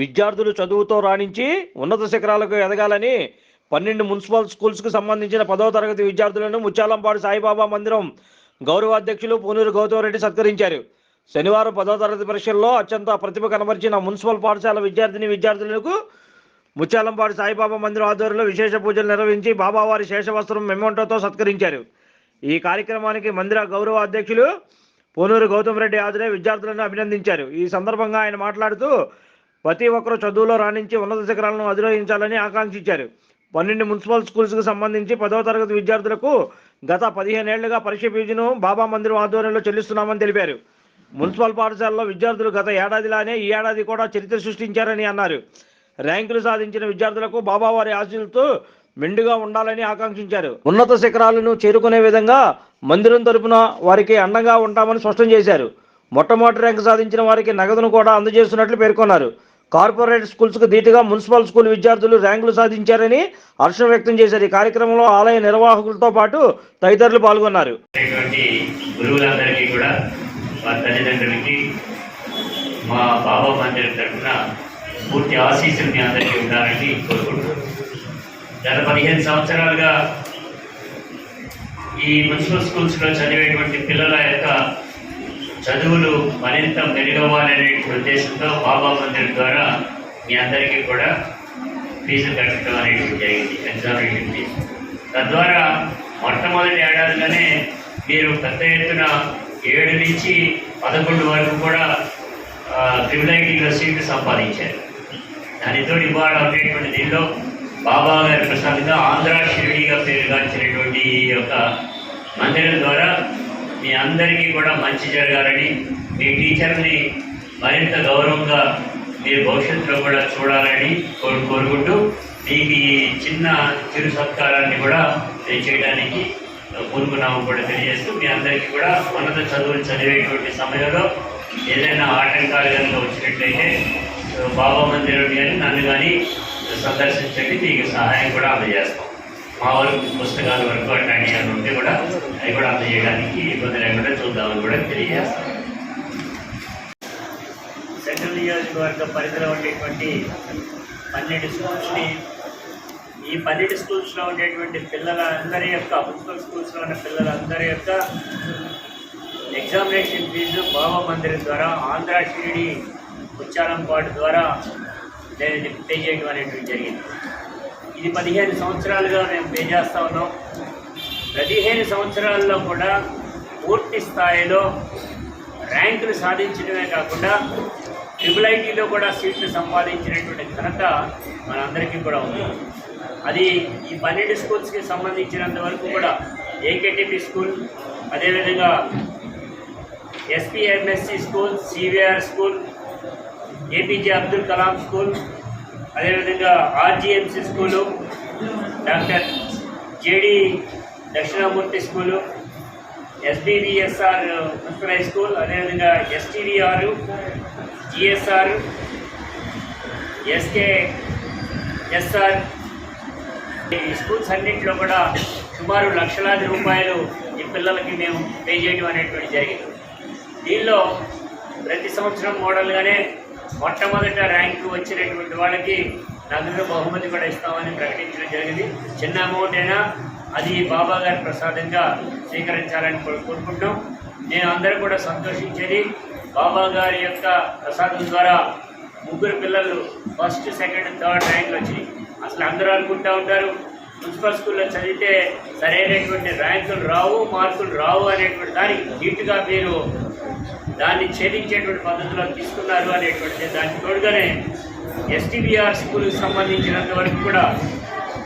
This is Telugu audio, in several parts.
విద్యార్థులు చదువుతో రాణించి ఉన్నత శిఖరాలకు ఎదగాలని పన్నెండు మున్సిపల్ స్కూల్స్కు సంబంధించిన పదవ తరగతి విద్యార్థులను ముచ్చాలంపాడు సాయిబాబా మందిరం గౌరవాధ్యక్షులు పూనూరు గౌతమ్ రెడ్డి సత్కరించారు. శనివారం పదవ తరగతి పరీక్షల్లో అత్యంత ప్రతిభ కనబరిచిన మున్సిపల్ పాఠశాల విద్యార్థిని విద్యార్థులకు ముచ్చాలంపాడు సాయిబాబా మందిరం ఆధ్వర్యంలో విశేష పూజలు నిర్వహించి బాబావారి శేషవస్త్రం మెమోంటోతో సత్కరించారు. ఈ కార్యక్రమానికి మందిర గౌరవ అధ్యక్షులు పోనూరు గౌతమ్ రెడ్డి హాజరై విద్యార్థులను అభినందించారు. ఈ సందర్భంగా ఆయన మాట్లాడుతూ ప్రతి ఒక్కరూ చదువులో రాణించి ఉన్నత శిఖరాలను అధిరోహించాలని ఆకాంక్షించారు. పన్నెండు మున్సిపల్ స్కూల్స్కి సంబంధించి పదవ తరగతి విద్యార్థులకు గత పదిహేనేళ్ళుగా పరీక్ష ఫీజును బాబా మందిరం ఆధ్వర్యంలో చెల్లిస్తున్నామని తెలిపారు. మున్సిపల్ పాఠశాలలో విద్యార్థులు గత ఏడాదిలానే ఈ ఏడాది కూడా చరిత్ర సృష్టించారని అన్నారు. ర్యాంకులు సాధించిన విద్యార్థులకు బాబావారి ఆశీలతో మెండుగా ఉండాలని ఆకాంక్షించారు. ఉన్నత శిఖరాలను చేరుకునే విధంగా మందిరం తరపున వారికి అండంగా ఉంటామని స్పష్టం చేశారు. మొట్టమొదటి ర్యాంకు సాధించిన వారికి నగదును కూడా అందజేస్తున్నట్లు పేర్కొన్నారు. కార్పొరేట్ స్కూల్స్కు ధీటుగా మున్సిపల్ స్కూల్ విద్యార్థులు ర్యాంకులు సాధించారని హర్షం వ్యక్తం చేశారు. ఈ కార్యక్రమంలో ఆలయ నిర్వాహకులతో పాటు తదితరులు పాల్గొన్నారు. గురువులందరికీ కూడా మా తల్లిదండ్రులకి మా బాబా మందిరం తరఫున పూర్తి ఆశీస్సులు మీ అందరికీ ఉండాలని కోరుకుంటున్నాను గత పదిహేను సంవత్సరాలుగా ఈ మున్సిపల్ స్కూల్స్లో చదివేటువంటి పిల్లల యొక్క చదువులు మరింత మెరుగవ్వాలనే ఉద్దేశంతో బాబా మందిర్ ద్వారా మీ అందరికీ కూడా ఫీజు కట్టడం అనేది జరిగింది ఎగ్జామినేషన్ ఫీజు తద్వారా మొట్టమొదటి ఏడాదిలోనే మీరు పెద్ద ఎత్తున ఏడు నుంచి పదకొండు వరకు కూడా ట్రిపుల్ సీట్లు సంపాదించారు. దానితో ఇవాళ ఉండేటువంటి దీనిలో బాబా గారి ప్రసాదంగా ఆంధ్ర షిరిడిగా పేరుగాంచినటువంటి ఈ యొక్క మందిరం ద్వారా మీ అందరికీ కూడా మంచి జరగాలని మీ టీచర్ని మరింత గౌరవంగా మీరు భవిష్యత్తులో కూడా చూడాలని కోరు కోరుకుంటూ మీకు ఈ చిన్న చిరు సత్కారాన్ని కూడా చేయడానికి పూనుకున్నాము కూడా తెలియజేస్తూ మీ అందరికీ కూడా ఉన్నత చదువులు చదివేటువంటి సమయంలో ఏదైనా ఆటంకాలు కనుక వచ్చినట్లయితే బాబా మందిరం కానీ నన్ను కానీ సందర్శించండి మీకు సహాయం కూడా అందజేస్తాం. మా పుస్తకాలు పుస్తకాల వరకు అట్లాంటి ఏమైనా ఉంటే కూడా అవి కూడా అందజేయడానికి ఇబ్బంది లేకుండా చూద్దామని కూడా తెలియజేస్తాం. సెంట్రల్ నియోజకవర్గ పరిధిలో ఉండేటువంటి పన్నెండు స్కూల్స్ని ఈ పన్నెండు స్కూల్స్లో ఉండేటువంటి పిల్లల అందరి యొక్క మున్సిపల్ స్కూల్స్లో ఉన్న పిల్లలందరి యొక్క ఎగ్జామినేషన్ ఫీజు బాబా మందిరం ద్వారా ఆంధ్ర షిరిడి ఉచ్చారంపాటు ద్వారా నేను పే చేయడం అనేటువంటి జరిగింది. ఇది పదిహేను సంవత్సరాలుగా మేము పే చేస్తా ఉన్నాం. పదిహేను సంవత్సరాల్లో కూడా పూర్తి స్థాయిలో ర్యాంకులు సాధించడమే కాకుండా ట్రిపుల్ ఐటీలో కూడా సీట్లు సంపాదించినటువంటి ఘనత మనందరికీ కూడా ఉంది. అది ఈ పన్నెండు స్కూల్స్కి సంబంధించినంత వరకు కూడా ఏకేటీపీ స్కూల్ అదేవిధంగా SPMSC school CVR school APJ Abdul Kalam school అదేవిధంగా RGMC school doctor JD Dakshinamurthy school SBBSR municipal high school అదేవిధంగా ఎస్టీవీఆర్ జిఎస్ఆర్ ఎస్కే ఎస్ఆర్ ఈ స్కూల్స్ అన్నింటిలో కూడా సుమారు లక్షలాది రూపాయలు ఈ పిల్లలకి మేము పే చేయడం అనేటువంటి జరిగింది. దీనిలో ప్రతి సంవత్సరం మోడల్గానే మొట్టమొదట ర్యాంకు వచ్చినటువంటి వాళ్ళకి నగదు బహుమతి కూడా ఇస్తామని ప్రకటించడం జరిగింది. చిన్న అమౌంట్ అయినా అది బాబా గారి ప్రసాదంగా స్వీకరించాలని కోరు- కోరుకుంటున్నాం. నేను అందరూ కూడా సంతోషించేది బాబా గారి యొక్క ప్రసాదం ద్వారా ముగ్గురు పిల్లలు ఫస్ట్ సెకండ్ థర్డ్ ర్యాంకులు వచ్చి అసలు అందరూ అనుకుంటూ ఉంటారు మున్సిపల్ స్కూల్లో చదివితే సరైనటువంటి ర్యాంకులు రావు మార్కులు రావు అనేటువంటి దానికి నీట్గా మీరు దాన్ని ఛేదించేటువంటి పద్ధతిలో తీసుకున్నారు అనేటువంటి దానికి తోడుగానే ఎస్టీబీఆర్ స్కూల్కి సంబంధించినంత వరకు కూడా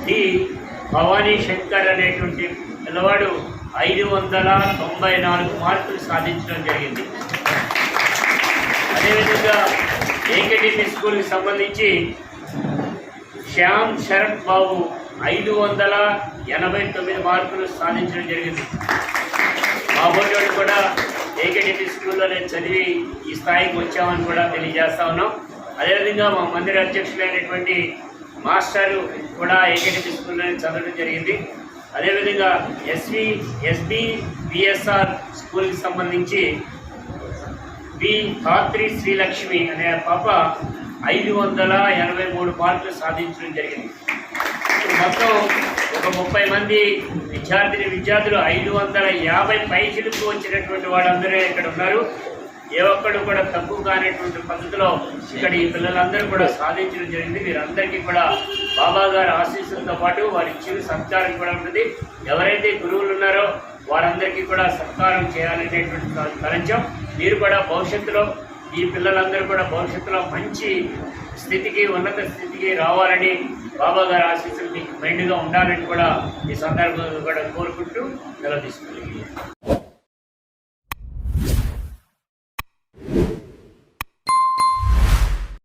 డి భవానీ శంకర్ అనేటువంటి పిల్లవాడు ఐదు వందల తొంభై నాలుగు మార్కులు సాధించడం జరిగింది. అదేవిధంగా ఏకేటీపీ స్కూల్కి సంబంధించి శ్యామ్ శరత్ బాబు ఐదు వందల ఎనభై తొమ్మిది మార్కులు సాధించడం జరిగింది. బాబోటి కూడా ఏకేటీపీ చదివి ఈ స్థాయికి వచ్చామని కూడా తెలియజేస్తా ఉన్నాం. అదేవిధంగా మా మందిర అధ్యక్షులైనటువంటి మాస్టారు కూడా ఏకేటీపీ స్కూల్లోనే చదవడం జరిగింది. అదేవిధంగా ఎస్వి ఎస్బి బిఎస్ఆర్ స్కూల్కి సంబంధించి బి ధాత్రి శ్రీలక్ష్మి అనే పాప ఐదు వందల ఎనభై మూడు మార్కులు సాధించడం జరిగింది. మొత్తం ఒక ముప్పై మంది విద్యార్థిని విద్యార్థులు ఐదు వందల యాభై పైసలకు వచ్చినటువంటి వాళ్ళందరూ ఇక్కడ ఉన్నారు. ఏ ఒక్కడు కూడా తక్కువ కానటువంటి పద్ధతిలో ఇక్కడ ఈ పిల్లలందరూ కూడా సాధించడం జరిగింది. వీరందరికీ కూడా బాబా గారి ఆశీస్సులతో పాటు వారి ఇచ్చిన సత్కారం కూడా ఉంటుంది ఎవరైతే గురువులు ఉన్నారో వారందరికీ కూడా సత్కారం చేయాలనేటువంటి తలంచం. మీరు కూడా భవిష్యత్తులో ఈ పిల్లలందరూ కూడా భవిష్యత్తులో మంచి స్థితికి ఉన్నత స్థితికి రావాలని బాబా గారి ఆశీస్సులు మీకు మైండ్గా ఉండాలని కూడా ఈ సందర్భంగా కూడా కోరుకుంటూ నిలదీసుకుంటున్నాను